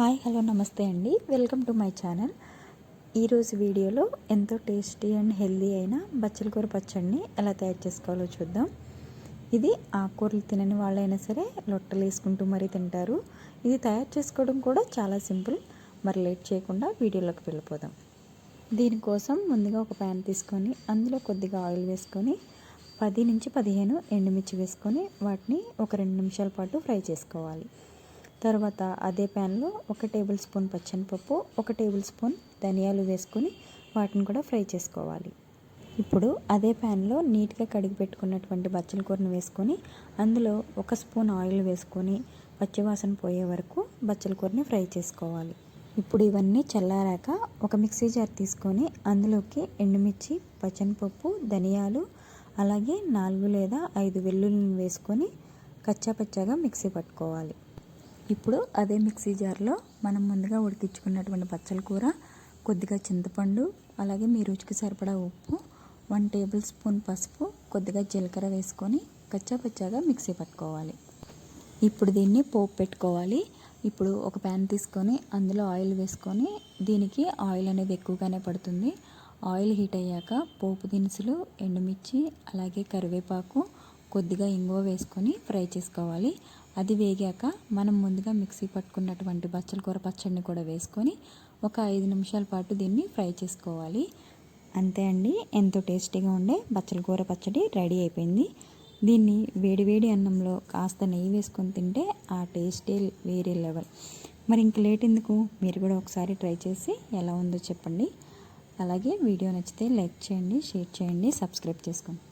Hi hello నమస్తే అండి. Welcome to my channel. ఈరోజు వీడియోలో ఎంతో టేస్టీ అండ్ హెల్దీ అయిన బచ్చల కూర పచ్చడిని ఎలా తయారు చేసుకోవాలో చూద్దాం. ఇది ఆకుకూరలు తినని వాళ్ళైనా సరే లొట్టలు వేసుకుంటూ మరీ తింటారు. ఇది తయారు చేసుకోవడం కూడా చాలా సింపుల్. మరి లేట్ చేయకుండా వీడియోలోకి వెళ్ళిపోదాం. దీనికోసం ముందుగా ఒక ప్యాన్ తీసుకొని అందులో కొద్దిగా ఆయిల్ వేసుకొని పది నుంచి పదిహేను ఎండుమిర్చి వేసుకొని వాటిని ఒక రెండు నిమిషాల పాటు ఫ్రై చేసుకోవాలి. తర్వాత అదే ప్యాన్లో ఒక టేబుల్ స్పూన్ పచ్చనిపప్పు ఒక టేబుల్ స్పూన్ ధనియాలు వేసుకొని వాటిని కూడా ఫ్రై చేసుకోవాలి. ఇప్పుడు అదే ప్యాన్లో నీట్గా కడిగి పెట్టుకున్నటువంటి బచ్చల కూరను వేసుకొని అందులో ఒక స్పూన్ ఆయిల్ వేసుకొని పచ్చివాసన పోయే వరకు బచ్చల కూరని ఫ్రై చేసుకోవాలి. ఇప్పుడు ఇవన్నీ చల్లారాక ఒక మిక్సీ జార్ తీసుకొని అందులోకి ఎండుమిర్చి పచ్చనిపప్పు ధనియాలు అలాగే నాలుగు లేదా ఐదు వెల్లుల్లిని వేసుకొని కచ్చాపచ్చాగా మిక్సీ పట్టుకోవాలి. ఇప్పుడు అదే మిక్సీ జార్లో మనం ముందుగా ఉడికించుకున్నటువంటి పచ్చల కూర కొద్దిగా చింతపండు అలాగే మీ రుచికి సరిపడా ఉప్పు వన్ టేబుల్ స్పూన్ పసుపు కొద్దిగా జీలకర్ర వేసుకొని కచ్చాపచ్చాగా మిక్సీ పట్టుకోవాలి. ఇప్పుడు దీన్ని పోపు పెట్టుకోవాలి. ఇప్పుడు ఒక ప్యాన్ తీసుకొని అందులో ఆయిల్ వేసుకొని దీనికి ఆయిల్ అనేది ఎక్కువగానే పడుతుంది. ఆయిల్ హీట్ అయ్యాక పోపు దినుసులు ఎండుమిర్చి అలాగే కరివేపాకు కొద్దిగా ఇంగువ వేసుకొని ఫ్రై చేసుకోవాలి. అది వేగాక మనం ముందుగా మిక్సీ పట్టుకున్నటువంటి బచ్చల కూర పచ్చడిని కూడా వేసుకొని ఒక ఐదు నిమిషాల పాటు దీన్ని ఫ్రై చేసుకోవాలి. అంతే అండి. ఎంతో టేస్టీగా ఉండే బచ్చల కూర పచ్చడి రెడీ అయిపోయింది. దీన్ని వేడివేడి అన్నంలో కాస్త నెయ్యి వేసుకొని తింటే ఆ టేస్టే వేరే లెవెల్. మరి ఇంక లేట్ ఎందుకు? మీరు కూడా ఒకసారి ట్రై చేసి ఎలా ఉందో చెప్పండి. అలాగే వీడియో నచ్చితే లైక్ చేయండి షేర్ చేయండి సబ్స్క్రైబ్ చేసుకోండి.